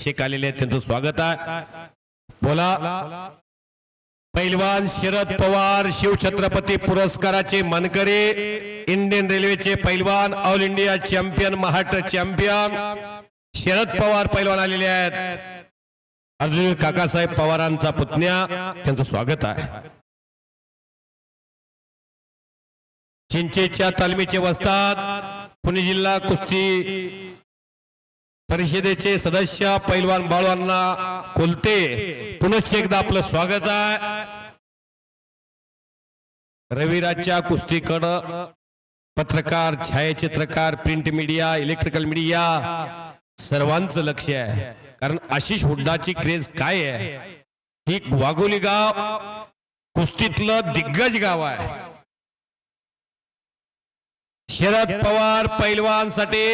शिक आलेले आहेत त्यांचं स्वागत आहे. बोला. पैलवान शरद पवार शिवछत्रपती पुरस्काराचे मानकरी इंडियन रेल्वेचे पैलवान all India champion Maharashtra champion Sharad Pawar पैलवान आलेले आहेत. अर्जुन काकासाहेब पवारांचा पुतण्या त्यांचं स्वागत आहे. चिंचेच्या तालमीचे वस्तात पुणे जिल्हा कुस्ती परिषदेचे सदस्य पैलवान बाळवांना कोलते. पुनश्च एकदा आपलं स्वागत आहे. रविराजच्या कुस्तीकडं पत्रकार छायाचित्रकार प्रिंट मीडिया इलेक्ट्रिकल मीडिया सर्वांचं लक्ष आहे. कारण आशिष हुड्डाची क्रेज काय आहे? ही वाघोली गाव कुस्तीतलं दिग्गज गाव आहे. शरद पवार पैलवानसाठी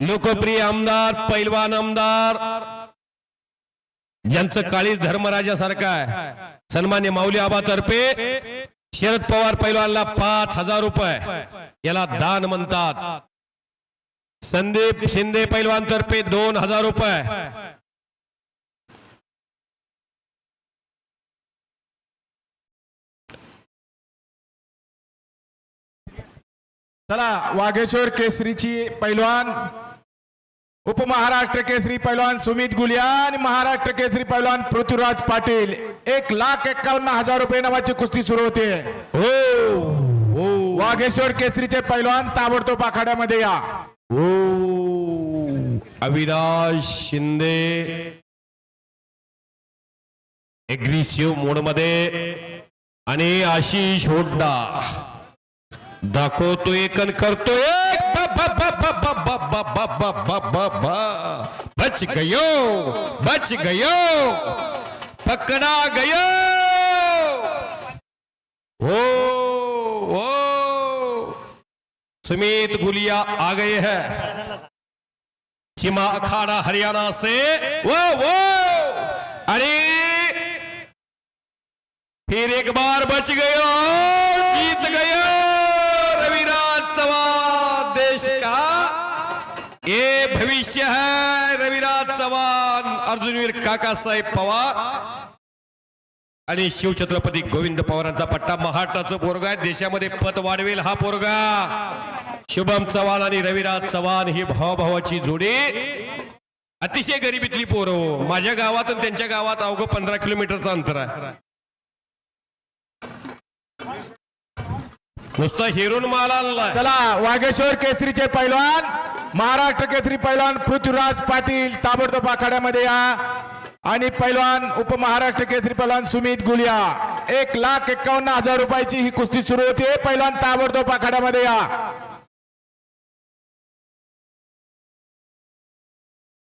लोकप्रिय आमदार पैलवान आमदार ज्यांचं काळीज धर्मराजासारखं आहे. सन्मान्य माऊली आबातर्फे शरद पवार पैलवानला पाच हजार रुपये. याला दान म्हणतात. संदीप शिंदे पैलवान तर्फे दोन हजार रुपये. चला वाघेश्वर केसरीची पैलवान उपमहाराष्ट्र केसरी पैलवान सुमित गुलिया आणि महाराष्ट्र केसरी पैलवान पृथ्वीराज पाटील. एक लाख एक्कावन्न हजार रुपये नावाची कुस्ती सुरू होते. हो. हो. वाघेश्वर केसरीचे पैलवान ताबडतोब आखाड्यामध्ये या. हो. अविनाश शिंदे. एग्रेसिव्ह मोडमध्ये आणि आशिष होड्डा. दाखवतो एक अन बच गयो बच गयो पकड़ा गयो ओ हो सुमित गुलिया आ गए हैं चिमा अखाड़ा हरियाणा से वो वो अरे फिर एक बार बच गयो ये भविष्य है रविराज चव्हाण अर्जुनवीर काकासाहेब पवार आणि शिवछत्रपती गोविंद पवारांचा पट्टा महाराष्ट्राचं पोरगा आहे. देशामध्ये पत वाढवेल हा पोरगा. शुभम चव्हाण आणि रविराज चव्हाण ही भावाभावाची जोडी. अतिशय गरिबीतली पोरं हो. माझ्या गावात आणि त्यांच्या गावात अवघं पंधरा किलोमीटरचं अंतर आहे. नुसतं हिरून माल आणला चला वाघेश्वर केसरीचे पैलवान. महाराष्ट्र केसरी पैलवान पृथ्वीराज पाटील ताबडतोब आखाड्यामध्ये या. आणि पैलवान उपमहाराष्ट्र केसरी पैलवान सुमित गुलिया. एक लाख एक्कावन्न हजार रुपयाची ही कुस्ती सुरू होते. पैलवान ताबडतोब आखाड्यामध्ये या.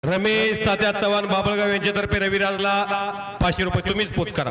रमेश तात्या चव्हाण बाबळगाव यांच्यातर्फे रविराजला पाचशे रुपये तुम्हीच पोच करा.